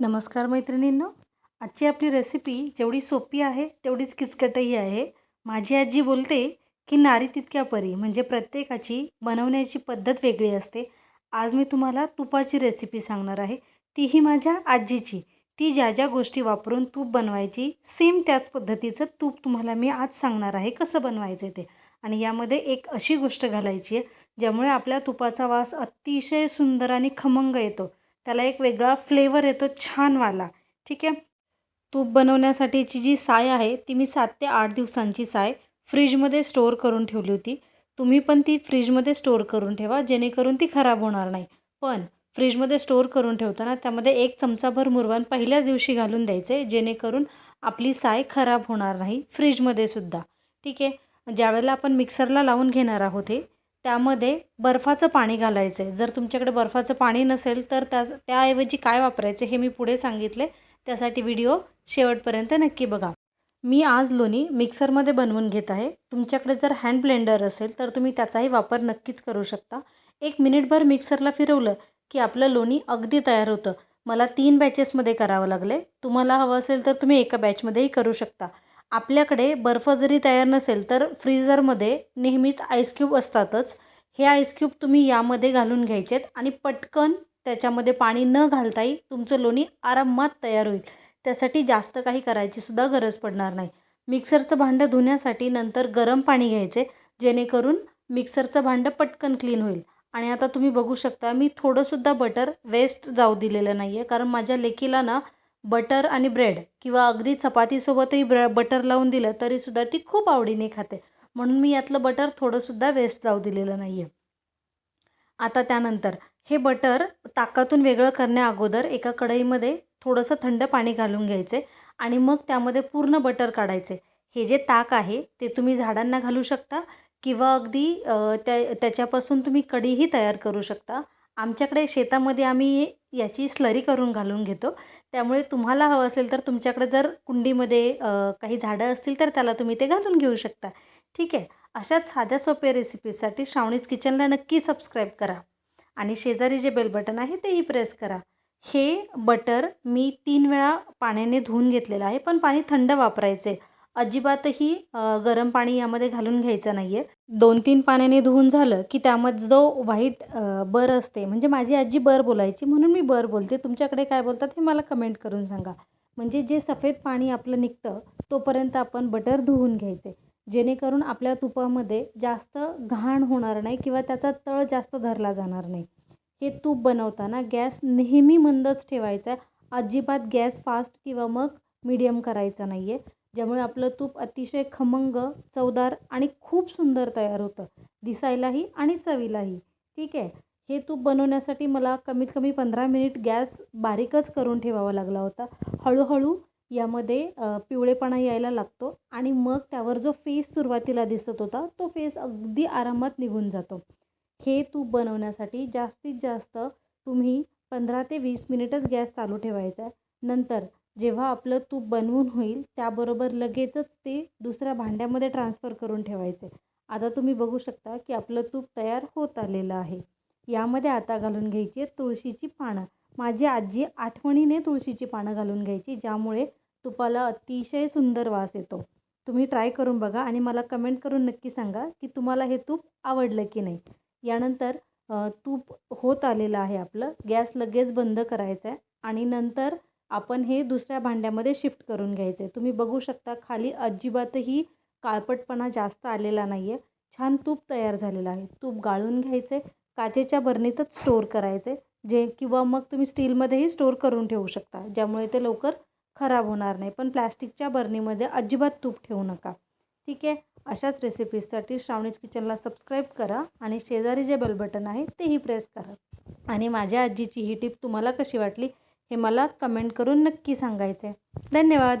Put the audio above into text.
नमस्कार मैत्रिणींनो. आजची आपली रेसिपी जेवढी सोपी आहे तेवढीच किचकटही आहे. माझी आजी बोलते की नारी तितक्या परी म्हणजे प्रत्येकाची बनवण्याची पद्धत वेगळी असते. आज मी तुम्हाला तुपाची रेसिपी सांगणार आहे. तीही माझ्या आजीची. ती ज्या ज्या गोष्टी वापरून तूप बनवायची सेम त्याच पद्धतीचं तूप तुम्हाला मी आज सांगणार आहे कसं बनवायचं ते. आणि यामध्ये एक अशी गोष्ट घालायची आहे ज्यामुळे आपल्या तुपाचा वास अतिशय सुंदर आणि खमंग येतो. त्याला एक वेगळा फ्लेवर येतो छानवाला. ठीक आहे? तूप बनवण्यासाठीची जी साय आहे ती मी सात ते आठ दिवसांची साय फ्रीजमध्ये स्टोअर करून ठेवली होती. तुम्ही पण ती फ्रीजमध्ये स्टोअर करून ठेवा जेणेकरून ती खराब होणार नाही. पण फ्रीजमध्ये स्टोअर करून ठेवताना त्यामध्ये एक चमचाभर मुरवण पहिल्याच दिवशी घालून द्यायचं आहे जेणेकरून आपली साय खराब होणार नाही फ्रीजमध्ये सुद्धा. ठीक आहे? ज्यावेळेला आपण मिक्सरला लावून घेणार आहोत हे त्यामध्ये बर्फाचं पाणी घालायचं आहे. जर तुमच्याकडे बर्फाचं पाणी नसेल तर त्या त्याऐवजी काय वापरायचं हे मी पुढे सांगितले. त्यासाठी व्हिडिओ शेवटपर्यंत नक्की बघा. मी आज लोणी मिक्सरमध्ये बनवून घेत आहे. तुमच्याकडे जर हँड ब्लेंडर असेल तर तुम्ही त्याचाही वापर नक्कीच करू शकता. एक मिनिटभर मिक्सरला फिरवलं की आपलं लोणी अगदी तयार होतं. मला तीन बॅचेसमध्ये करावं लागले. तुम्हाला हवं असेल तर तुम्ही एका बॅचमध्येही करू शकता. आपल्याकडे बर्फ जरी तयार नसेल तर फ्रीजरमध्ये नेहमीच आईस क्यूब असतातच. हे आईस क्यूब तुम्ही यामध्ये घालून घ्यायचेत आणि पटकन त्याच्यामध्ये पाणी न घालताही तुमचं लोणी आरामात तयार होईल. त्यासाठी जास्त काही करायची सुद्धा गरज पडणार नाही. मिक्सरचं भांडं धुण्यासाठी नंतर गरम पाणी घ्यायचे जेणेकरून मिक्सरचं भांडं पटकन क्लीन होईल. आणि आता तुम्ही बघू शकता मी थोडंसुद्धा बटर वेस्ट जाऊ दिलेलं नाही आहे कारण माझ्या लेकीला ना बटर आणि ब्रेड किंवा अगदी चपातीसोबतही ब्र बटर लावून दिलं तरीसुद्धा ती खूप आवडीने खाते. म्हणून मी यातलं बटर थोडंसुद्धा वेस्ट जाऊ दिलेलं नाही आहे आता त्यानंतर हे बटर ताकातून वेगळं करण्या अगोदर एका कढईमध्ये थोडंसं थंड पाणी घालून घ्यायचे आणि मग त्यामध्ये पूर्ण बटर काढायचे. हे जे ताक आहे ते तुम्ही झाडांना घालू शकता किंवा अगदी त्या त्याच्यापासून तुम्ही कढीही तयार करू शकता. आमच्याकडे शेतामध्ये आम्ही याची स्लरी करून घालून घेतो. त्यामुळे तुम्हाला हवं असेल तर तुमच्याकडे जर कुंडीमध्ये काही झाडं असतील तर त्याला तुम्ही ते घालून घेऊ शकता. ठीक आहे? अशाच साध्या सोप्या रेसिपीजसाठी श्रावणीज किचनला नक्की सबस्क्राईब करा आणि शेजारी जे बेल बटन आहे तेही प्रेस करा. हे बटर मी तीन वेळा पाण्याने धुवून घेतलेलं आहे पण पाणी थंड वापरायचे अजिबातही गरम पाणी यामध्ये घालून घ्यायचं नाही आहे दोन तीन पाण्याने धुवून झालं की त्यामध्ये जो व्हाईट बर असते म्हणजे माझी आजी बर बोलायची म्हणून मी बर बोलते. तुमच्याकडे काय बोलतात हे मला कमेंट करून सांगा. म्हणजे जे सफेद पाणी आपलं निघतं तोपर्यंत आपण बटर धुवून घ्यायचे. जेणेकरून आपल्या तुपामध्ये जास्त घाण होणार नाही किंवा त्याचा तळ जास्त धरला जाणार नाही. हे तूप बनवताना गॅस नेहमी मंदच ठेवायचा. आहे अजिबात गॅस फास्ट किंवा मग मीडियम करायचा नाही आहे ज्यामुळे आपलं तूप अतिशय खमंग चवदार आणि खूप सुंदर तयार होतं. दिसायलाही आणि चवीलाही. ठीक आहे? हे तूप बनवण्यासाठी मला कमीत कमी पंधरा मिनिट गॅस बारीकच करून ठेवावा लागला होता. हळूहळू यामध्ये पिवळेपणा यायला लागतो आणि मग त्यावर जो फेस सुरुवातीला दिसत होता तो फेस अगदी आरामात निघून जातो. हे तूप बनवण्यासाठी जास्तीत जास्त तुम्ही पंधरा ते वीस मिनिटच गॅस चालू ठेवायचा आहे. नंतर जेव्हा आपलं तूप बनवून होईल त्याबरोबर लगेचच ते दुसऱ्या भांड्यामध्ये ट्रान्सफर करून ठेवायचे. आता तुम्ही बघू शकता की आपलं तूप तयार होत आलेलं आहे. यामध्ये आता घालून घ्यायची आहे तुळशीची पानं. माझी आजी आठवणीने तुळशीची पानं घालून घ्यायची ज्यामुळे तुपाला अतिशय सुंदर वास येतो. तुम्ही ट्राय करून बघा आणि मला कमेंट करून नक्की सांगा की तुम्हाला हे तूप आवडलं की नाही. यानंतर तूप होत आलेलं आहे आपलं. गॅस लगेच बंद करायचा आहे आणि नंतर आपण हे दुसऱ्या भांड्यामध्ये शिफ्ट करून घ्यायचं. आहे तुम्ही बघू शकता खाली अजिबातही काळपटपणा जास्त आलेला नाही आहे छान तूप तयार झालेलं आहे. तूप गाळून घ्यायचे काचेच्या बरणीतच स्टोअर करायचे जे किंवा मग तुम्ही स्टीलमध्येही स्टोअर करून ठेवू शकता ज्यामुळे ते लवकर खराब होणार नाही. पण प्लॅस्टिकच्या बरणीमध्ये अजिबात तूप ठेवू नका. ठीक आहे? अशाच रेसिपीजसाठी श्रावणीज किचनला सबस्क्राईब करा आणि शेजारी जे बेल बटन आहे तेही प्रेस करा. आणि माझ्या आजीची ही टिप तुम्हाला कशी वाटली हे मला कमेंट करून नक्की सांगायचं आहे धन्यवाद.